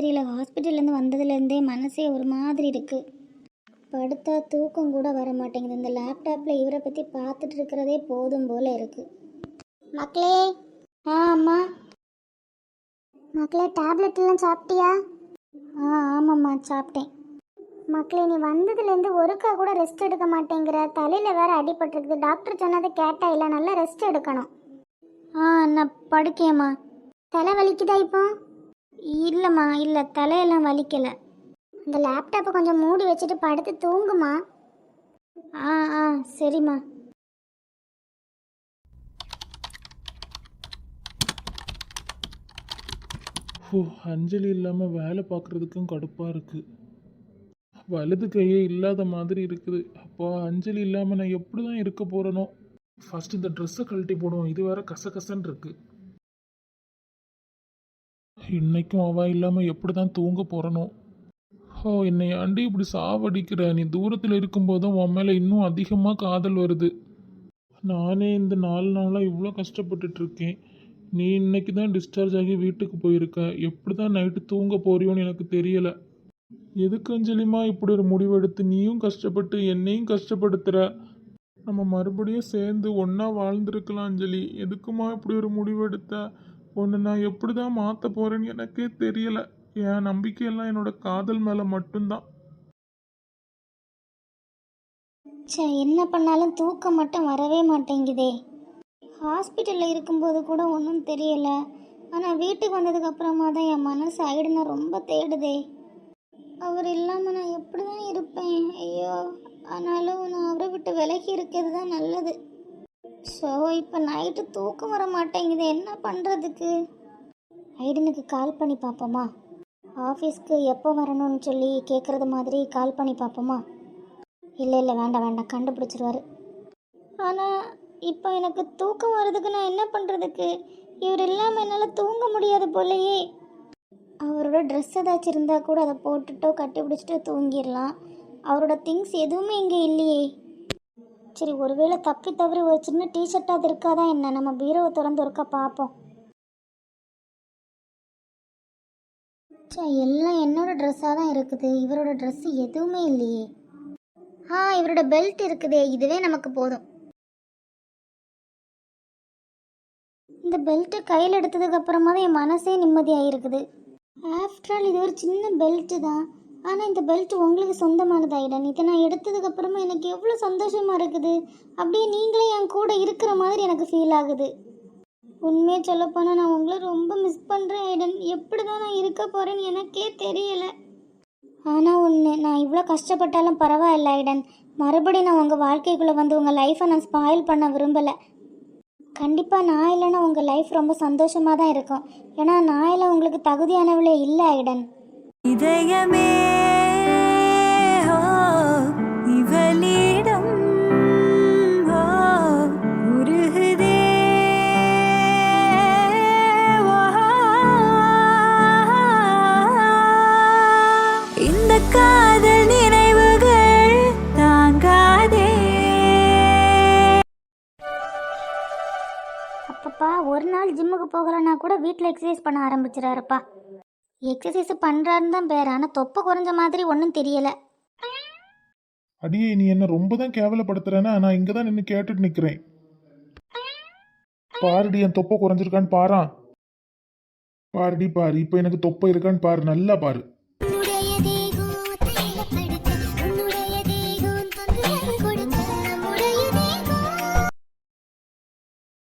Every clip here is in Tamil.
ச்சே தெரியல ஹாஸ்பிட்டல்லேருந்து வந்ததுலேருந்தே மனசே ஒரு மாதிரி இருக்குது படுத்தா தூக்கம் கூட வர மாட்டேங்குது. இந்த லேப்டாப்பில் இவரை பற்றி பார்த்துட்டு இருக்கிறதே போதும் போல இருக்குது மக்களே. ஆ அம்மா. மக்களே டேப்லெட்லாம் சாப்பிட்டியா? ஆ ஆமாம்மா சாப்பிட்டேன். மக்களே நீ வந்ததுலேருந்து ஒருக்கா கூட ரெஸ்ட் எடுக்க மாட்டேங்கிற. தலையில் வேற அடிபட்டிருக்குது. டாக்டர் சொன்னதை கேட்டா இல்லை நல்லா ரெஸ்ட் எடுக்கணும். ஆ நான் படுக்கேம்மா. தலை வலிக்குதா இப்போ? இல்லைம்மா இல்லை தலையெல்லாம் வலிக்கலை. இந்த லேப்டாப்பை கொஞ்சம் மூடி வச்சுட்டு படுத்து தூங்குமா? ஆ ஆ சரிம்மா. ஓ அஞ்சலி இல்லாமல் வேலை பார்க்குறதுக்கும் கடுப்பாக இருக்குது வலது கையே இல்லாத மாதிரி இருக்குது. அப்போ அஞ்சலி இல்லாமல் நான் எப்படி தான் இருக்க போகிறேனோ ஃபஸ்ட்டு இந்த ட்ரெஸ்ஸை கழட்டி போடுவோம். இது வேற கசகசன்னு இருக்குது இன்னைக்கும் அவ இல்லாமல் எப்படி தான் தூங்க போகிறனோ ஓ என்னை ஆண்டி இப்படி சாவடிக்கிற? நீ தூரத்தில் இருக்கும்போதும் உன் மேலே இன்னும் அதிகமாக காதல் வருது. நானே இந்த நாலு நாளாக இவ்வளோ கஷ்டப்பட்டுட்டு இருக்கேன். நீ இன்னைக்கு தான் டிஸ்சார்ஜ் ஆகி வீட்டுக்கு போயிருக்க. எப்படி தான் நைட்டு தூங்க போறியோன்னு எனக்கு தெரியலை. எதுக்கு அஞ்சலிமா இப்படி ஒரு முடிவெடுத்து நீயும் கஷ்டப்பட்டு என்னையும் கஷ்டப்படுத்துகிற நம்ம மறுபடியும் சேர்ந்து ஒன்றா வாழ்ந்துருக்கலாம் அஞ்சலி. எதுக்குமா இப்படி ஒரு முடிவெடுத்த? ஒன்று நான் எப்படி தான் மாற்ற போகிறேன்னு எனக்கே தெரியலை. என் நம்பிக்கையெல்லாம் என்னோட காதல் மேலே மட்டும்தான். ச்சே என்ன பண்ணாலும் தூக்கம் மட்டும் வரவே மாட்டேங்குதே. ஹாஸ்பிட்டலில் இருக்கும்போது கூட ஒன்றும் தெரியல. ஆனால் வீட்டுக்கு வந்ததுக்கு அப்புறமா தான் என் மனசு ஐடுனை ரொம்ப தேடுதே. அவர் இல்லாமல் நான் எப்படி தான் இருப்பேன்? ஐயோ ஆனாலும் நான் அவரை விட்டு விலகி இருக்கிறது தான் நல்லது. ஸோ இப்போ நைட்டு தூக்கம் வர மாட்டேங்குது. என்ன பண்ணுறதுக்கு ஐடனுக்கு கால் பண்ணி பார்ப்போமா ஆஃபீஸ்க்கு எப்போ வரணும்னு சொல்லி கேட்குறது மாதிரி கால் பண்ணி பார்ப்போமா இல்லை இல்லை வேண்டாம் வேண்டாம். கண்டுபிடிச்சிருவாரு. ஆனால் இப்போ எனக்கு தூக்கம் வர்றதுக்கு நான் என்ன பண்ணுறதுக்கு இவர் இல்லாமல் என்னால் தூங்க முடியாது போலயே. அவரோட ட்ரெஸ் ஏதாச்சும் இருந்தால் கூட அதை போட்டுட்டோ கட்டி பிடிச்சிட்டோ தூங்கிடலாம். அவரோட திங்ஸ் எதுவுமே இங்கே இல்லையே. சரி ஒருவேளை தப்பி தவறி ஒரு சின்ன டிஷர்ட்டாக இருக்காதா என்ன? நம்ம பீரோவை திறந்து ஒருக்கா பார்ப்போம். ச்சே எல்லாம் என்னோட ட்ரெஸ்ஸாக தான் இருக்குது. இவரோட ட்ரெஸ்ஸு எதுவுமே இல்லையே. ஆ இவரோட பெல்ட் இருக்குதே. இதுவே நமக்கு போதும். இந்த பெல்ட்டை கையில் எடுத்ததுக்கப்புறமா தான் என் மனசே நிம்மதியாக இருக்குது ஆஃப்டர் ஆல் இது ஒரு சின்ன பெல்ட்டு தான். ஆனால் இந்த பெல்ட் உங்களுக்கு சொந்தமானதாயிடன் இதை நான் எடுத்ததுக்கு அப்புறமா எனக்கு எவ்வளோ சந்தோஷமாக இருக்குது? அப்படியே நீங்களே என் கூட இருக்கிற மாதிரி எனக்கு ஃபீல் ஆகுது. உண்மையை சொல்லப்போனால் நான் உங்களை ரொம்ப மிஸ் பண்ணுறேன் ஐடன். எப்படி தான் நான் இருக்க போகிறேன்னு எனக்கே தெரியலை. ஆனால் ஒன்று நான் இவ்வளோ கஷ்டப்பட்டாலும் பரவாயில்ல ஐடன். மறுபடியும் நான் உங்கள் வாழ்க்கைக்குள்ளே வந்து உங்கள் லைஃப்பை நான் ஸ்பாயில் பண்ண விரும்பலை. கண்டிப்பாக நான் இல்லைன்னா உங்கள் லைஃப் ரொம்ப சந்தோஷமாக தான் இருக்கும். ஏன்னா நான் இல்லை உங்களுக்கு தகுதியானவளே இல்லை ஐடன். இதயமே ஓ, இவளிடம் ஓ, உருகுதே. ஓ, இந்த காதல் நினைவுகள் தாங்காதே. அப்பப்பா ஒரு நாள் ஜிம்முக்கு போகலன்னா கூட வீட்டில் எக்ஸசைஸ் பண்ண ஆரம்பிச்சிடாருப்பா. எக்ஸசைஸ் பண்ணுறாருன்னு தான் பேர். ஆனால் தொப்பை குறைஞ்ச மாதிரி ஒன்றும் தெரியலை. அடியே நீ என்ன ரொம்ப தான் கேவலப்படுத்துறேன்னா நான் இங்கே தான் நின்று கேட்டுட்டு நிற்கிறேன் பாருடி என் தொப்பை குறைஞ்சிருக்கான்னு பாரா. பாருடி பாரு இப்போ எனக்கு தொப்பை இருக்கான்னு பாரு நல்லா பாரு.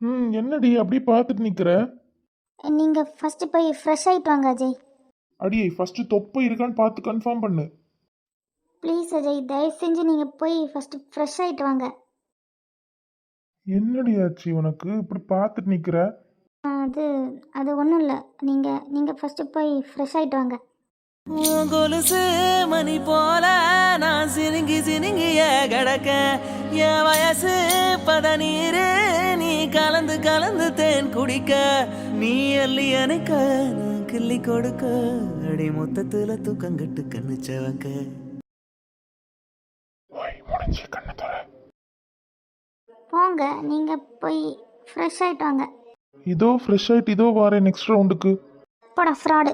ம் என்னடி அப்படியே பார்த்துட்டு நிற்கிற நீங்கள் ஃபஸ்ட்டு போய் ஃப்ரெஷ் ஆகிட்டு வாங்க அஜய். அடியே ஃபர்ஸ்ட் தொப்பை இருக்கான்னு பார்த்து கன்ஃபார்ம் பண்ணு. ப்ளீஸ் அஜய் தயவு செஞ்சு நீங்கள் போய் ஃபஸ்ட்டு ஃப்ரெஷ் ஆகிட்டு வாங்க. என்னடி ஆச்சு உனக்கு? இப்படி பார்த்துட்டு நிற்கிற அது அது ஒன்றும் இல்லை. நீங்கள் நீங்கள் ஃபஸ்ட்டு போய் ஃப்ரெஷ் ஆகிட்டு வாங்க. உன் கொலுசு மணி போல நான் சினுங்கி சினுங்கிய கிடக்க என் வயசு பதநீரு நீ கலந்து கலந்து தேன் குடிக்க. நீ அள்ளி அணைக்க கிள்ளி கொடுக்க. அடி மொத்தத்துல தூக்கங்கட்டு கண்ணுச்சவங்க முடிஞ்சு கண்ணை தர போங்க நீங்கள் போய் ஃப்ரெஷ் ஆகிட்டு வாங்க. இதோ ஃப்ரெஷ் ஆயிட்டு இதோ வாரேன் நெக்ஸ்ட் ரவுண்டுக்கு போடா ஃப்ராடு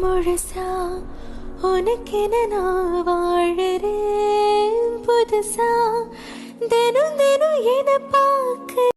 முழுசா உனக்கென நான் வாழறேன் புதுசா. தினம் தினம் என பார்க்க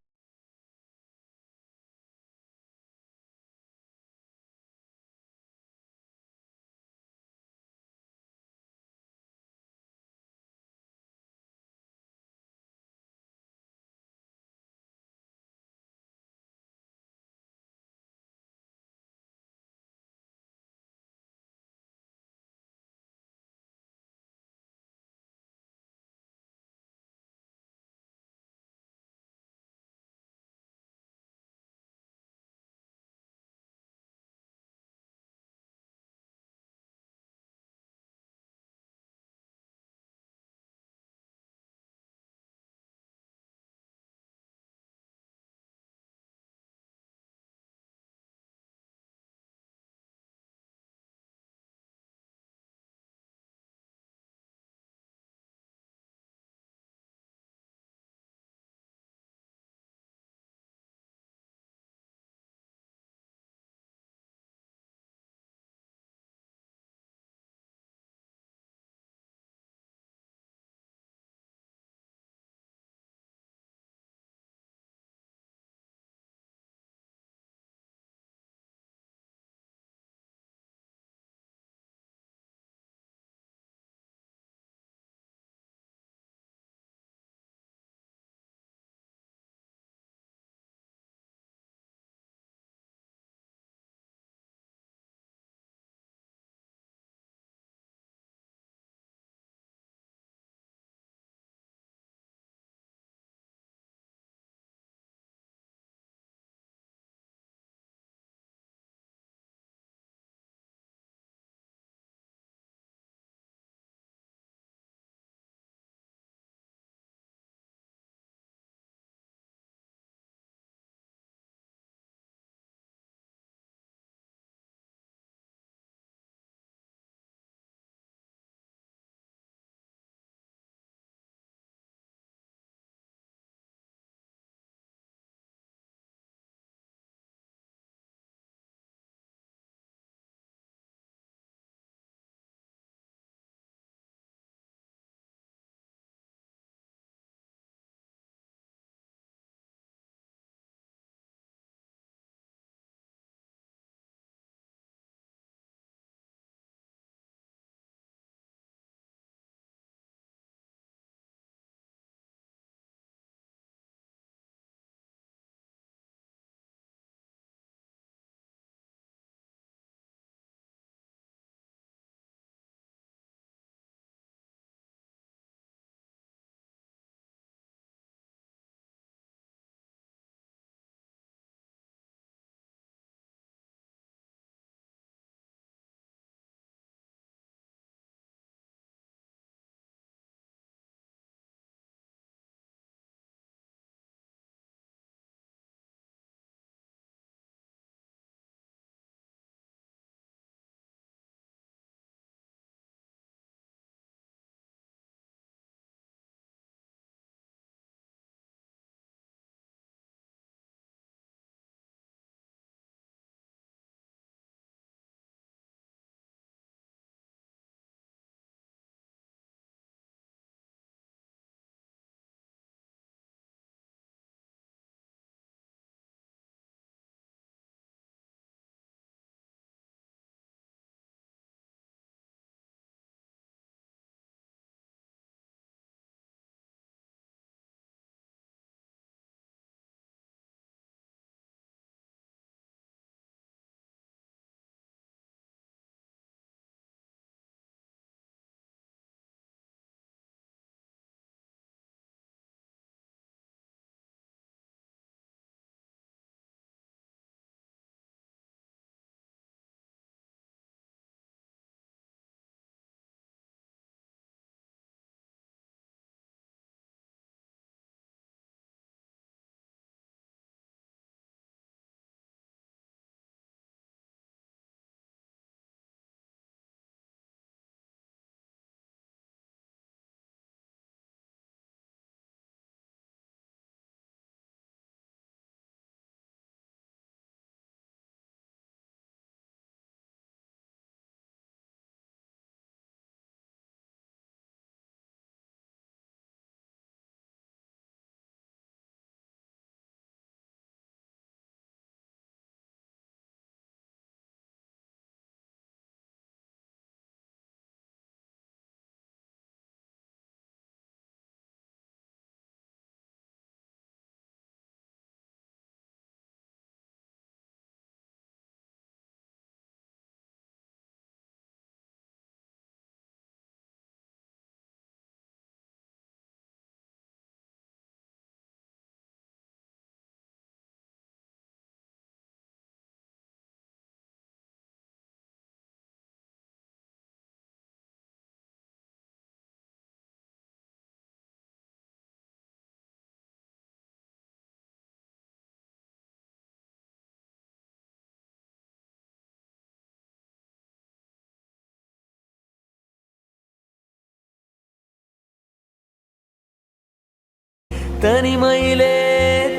தனிமையிலே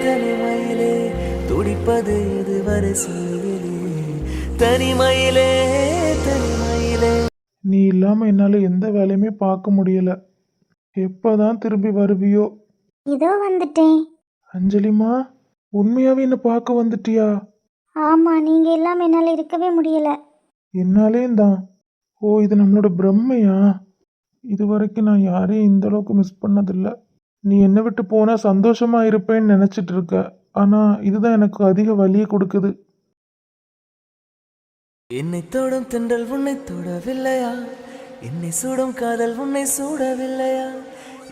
தனிமையிலே துடிப்பது இதுவரை சொல்லுவிலே தனிமையிலே தனிமையிலே. நீ இல்லாமல் என்னால் எந்த வேலையுமே பார்க்க முடியல. எப்போதான் திரும்பி வருவியோ? இதோ வந்துட்டேன். அஞ்சலிமா உண்மையாவே என்னை பார்க்க வந்துட்டியா? ஆமாம் நீங்கள் இல்லாமல் என்னால் இருக்கவே முடியல. என்னாலேயும் தான் ஓ இது நம்மளோட பிரம்மையா? இது வரைக்கும் நான் யாரையும் இந்த அளவுக்கு மிஸ் பண்ணதில்ல. நீ என்னை விட்டு போனால் சந்தோஷமா இருப்பேன்னு நினச்சிட்டு இருக்க. ஆனால் இதுதான் எனக்கு அதிக வலியை கொடுக்குது. என்னை தொடும் தென்றல் உன்னை தொடவில்லையா? என்னை சுடும் காதல் உன்னை சூடவில்லையா?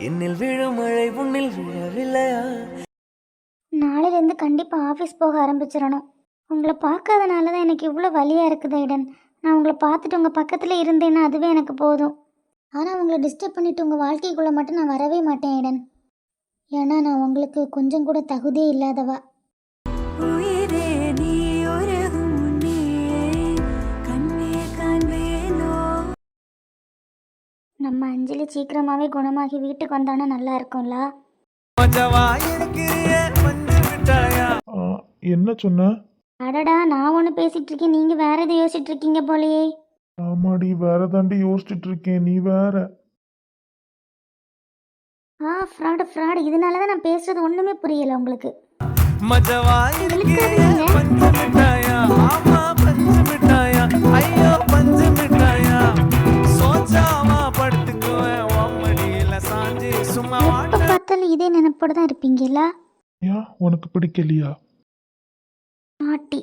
என்னில் விழும் மழை உன்னில் விழவில்லையா? நாளையிலேருந்து கண்டிப்பாக ஆஃபீஸ் போக ஆரம்பிச்சிடணும். உங்களை பார்க்காதனால தான் எனக்கு இவ்வளோ வலியாக இருக்குது ஐடன். நான் உங்களை பார்த்துட்டு உங்கள் பக்கத்தில் இருந்தேன்னா அதுவே எனக்கு போதும். ஆனால் உங்களை டிஸ்டர்ப் பண்ணிட்டு உங்கள் வாழ்க்கைக்குள்ளே மட்டும் நான் வரவே மாட்டேன் ஐடன். ஏன்னா நான் உங்களுக்கு கொஞ்சம் கூட தகுதியே இல்லாதவா? நம்ம அஞ்சலி சீக்கிரமாகவே குணமாகி வீட்டுக்கு வந்தானா நல்லா இருக்கும்ல? என்ன சொன்ன? அடடா நான் ஒன்று பேசிகிட்டு இருக்கேன். நீங்கள் வேறு எதை யோசிச்சுட்டு இருக்கீங்க போலயே. ஆமாடி வேற தாண்டி யோசிச்சுட்டு இருக்கேன். நீ வேற. ஆ ஃப்ராடு ஃப்ராடு இதனால தான் நான் பேசுறது ஒன்றுமே புரியலை உங்களுக்கு. மஜவா இருக்கிறியே பஞ்சு மிட்டாயா. ஆமா பஞ்சு மிட்டாயா. ஐயோ பஞ்சு மிட்டாயா. சோச்சாவா படுத்துக்குவேன். உம்மடியில சாஞ்சி சும்மா எப்போ பார்த்தாலும் இதே நினைப்போடு தான் இருப்பீங்களா ஏன் உனக்கு பிடிக்கலையா? நாட்டி